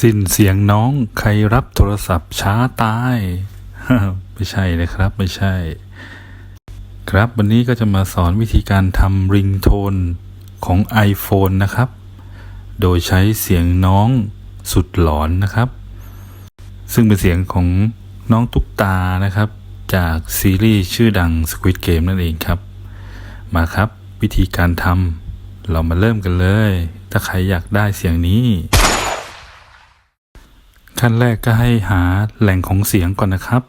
สิ้นเสียงน้องใครรับโทรศัพท์ช้าตาย ไม่ใช่นะครับ ไม่ใช่ ครับวันนี้ก็จะมาสอนวิธีการทำริงโทนของ iPhone นะครับ โดยใช้เสียงน้องสุดหลอนนะครับ ซึ่งเป็นเสียงของน้องตุ๊กตานะครับ จากซีรีส์ชื่อดัง Squid Game นั่นเองครับ มาครับวิธีการทำเรามาเริ่มกันเลย ถ้าใครอยากได้เสียงนี้ ขั้นแรกก็ให้หาแหล่งของเสียงก่อนนะครับ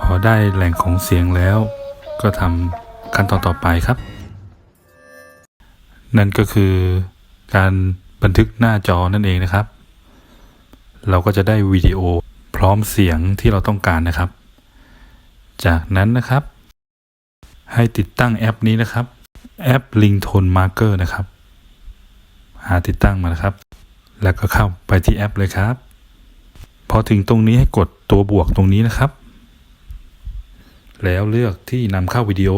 พอได้แหล่งของเสียงแล้ว ก็ทำขั้นตอนต่อไปครับ นั่นก็คือการบันทึกหน้าจอนั่นเองนะครับ เราก็จะได้วิดีโอพร้อมเสียงที่เราต้องการนะครับ จากนั้นนะครับ ให้ติดตั้งแอปนี้นะครับ แอป Ringtone Marker นะครับ หาติดตั้งมานะครับ แล้วก็เข้าไปที่แอปเลยครับ อถึงตรงนี้ให้กดตัวบวกตรงนี้นะครับ แล้วเลือกที่นำเข้าวิดีโอ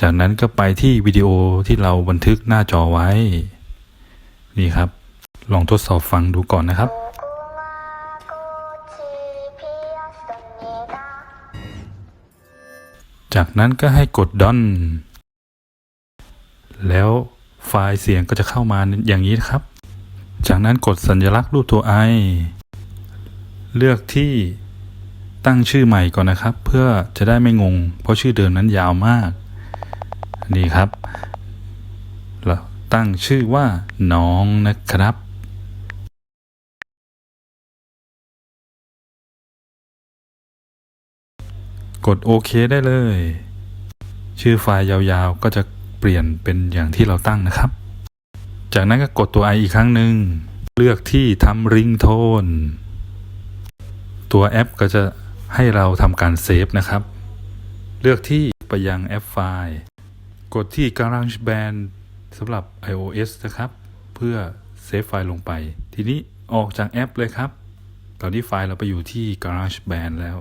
จากนั้นก็ไปที่วิดีโอที่เราบันทึกหน้าจอไว้ นี่ครับ ลองทดสอบฟังดูก่อนนะครับจากนั้นก็ให้กดดอน แล้วไฟล์เสียงก็จะเข้ามาอย่างนี้นะครับ จากนั้นกดสัญลักษณ์รูปตัวไอ เลือกที่ตั้งชื่อใหม่ก่อนนะครับ เพื่อจะได้ไม่งง เพราะชื่อเดิมนั้นยาวมาก นี่ครับเราตั้งชื่อว่าน้องนะครับ กดโอเคได้เลย ชื่อไฟล์ยาวๆก็จะเปลี่ยนเป็นอย่างที่เราตั้งนะครับ จากนั้นก็กดตัว i อีกครั้งหนึ่ง เลือกที่ทำริงโทน ตัวแอปก็จะให้เราทำการเซฟนะครับ เลือกที่ไปยังแอปไฟล์กดที่ GarageBand สำหรับ iOS นะครับ เพื่อเซฟไฟล์ลงไป ทีนี้ออกจากแอปเลยครับ ตอนนี้ไฟล์เราไปอยู่ที่ GarageBand แล้ว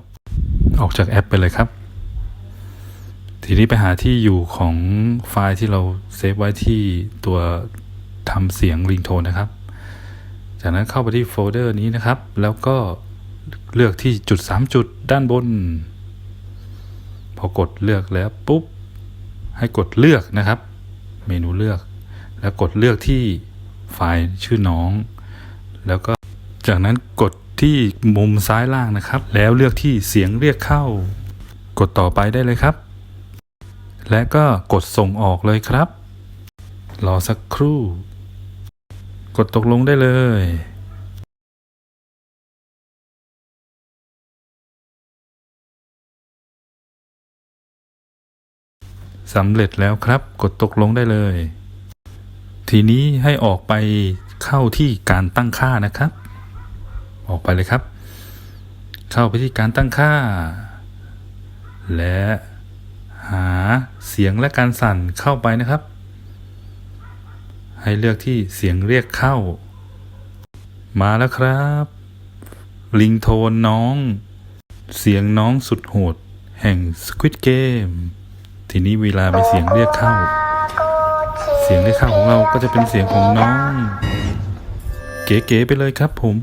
ออกจากแอปไปเลยครับ ทีนี้ไปหาที่อยู่ของไฟล์ที่เราเซฟไว้ที่ตัวทำเสียงริงโทนนะครับ จากนั้นเข้าไปที่โฟลเดอร์นี้นะครับ แล้วก็ เลือกที่จุด 3 จุดด้านบน พอกดเลือกแล้วปุ๊บ ให้กดเลือกนะครับ เมนูเลือก แล้วกดเลือกที่ไฟล์ชื่อน้อง แล้วก็จากนั้นกดที่มุมซ้ายล่างนะครับ แล้วเลือกที่เสียงเรียกเข้า กดต่อไปได้เลยครับ และก็กดส่งออกเลยครับ รอสักครู่ กดตกลงได้เลย สำเร็จแล้วครับ กดตกลงได้เลย ทีนี้ให้ออกไปเข้าที่การตั้งค่านะครับ ออกไปเลยครับ เข้าไปที่การตั้งค่า และหาเสียงและการสั่นเข้าไปนะครับ ให้เลือกที่เสียงเรียกเข้า มาแล้วครับ ลิงโทนน้อง เสียงน้องสุดโหด แห่ง Squid Game ทีนี้เวลามีเสียงเรียกเข้า เสียงเรียกเข้าของเราก็จะเป็นเสียงของน้อง เก๋ๆไปเลยครับผม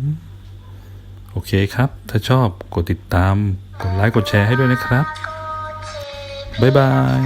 โอเคครับ ถ้าชอบกดติดตาม กดไลค์กดแชร์ให้ด้วยนะครับ บ๊ายบาย